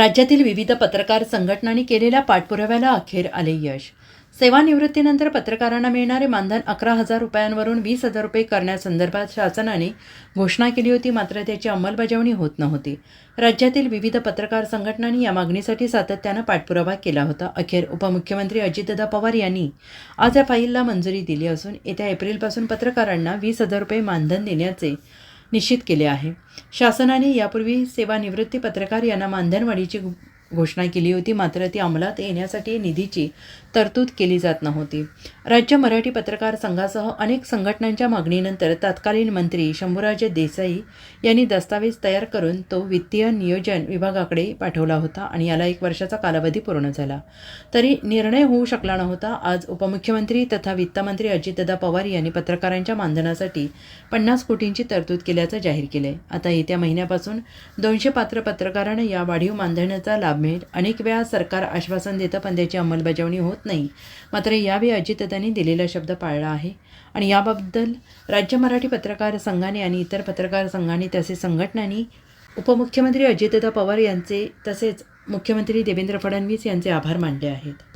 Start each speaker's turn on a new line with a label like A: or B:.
A: राज्यातील विविध पत्रकार संघटनांनी केलेल्या पाठपुराव्याला अखेर आले यश. सेवानिवृत्तीनंतर पत्रकारांना मिळणारे मानधन अकरा हजार रुपयांवरून वीस हजार रुपये करण्यासंदर्भात शासनाने घोषणा केली होती मात्र त्याची अंमलबजावणी होत नव्हती. राज्यातील विविध पत्रकार संघटनांनी या मागणीसाठी सातत्यानं पाठपुरावा केला होता. अखेर उपमुख्यमंत्री अजितदादा पवार यांनी आज या फाईलला मंजुरी दिली असून येत्या एप्रिलपासून पत्रकारांना वीस हजार रुपये मानधन देण्याचे निश्चित केले आहे. शासनाने यापूर्वी सेवानिवृत्ती पत्रकार यांना मानधनवाढीची घोषणा केली होती. मात्र ती अंमलात येण्यासाठी निधीची तरतूद केली जात नव्हती. राज्य मराठी पत्रकार संघासह अनेक संघटनांच्या मागणीनंतर तत्कालीन मंत्री शंभूराजे देसाई यांनी दस्तावेज तयार करून तो वित्तीय नियोजन विभागाकडे पाठवला होता आणि याला एक वर्षाचा कालावधी पूर्ण झाला. तरी निर्णय होऊ शकला नव्हता. आज उपमुख्यमंत्री तथा वित्तमंत्री अजितदादा पवार यांनी पत्रकारांच्या मानधनासाठी पन्नास कोटींची तरतूद केल्याचं जाहीर केलंय. आता येत्या महिन्यापासून दोनशे पात्र पत्रकारांना या वाढीव मानधनाचा लाभ मिळेल अनेक वेळा सरकार आश्वासन देतं पण त्याची अंमलबजावणी होत नाही. मात्र यावेळी अजितदादांनी दिलेला शब्द पाळला आहे. आणि याबद्दल राज्य मराठी पत्रकार संघाने आणि इतर पत्रकार संघाने तसेच संघटनांनी उपमुख्यमंत्री अजितदादा पवार यांचे तसेच मुख्यमंत्री देवेंद्र फडणवीस यांचे आभार मानले आहेत.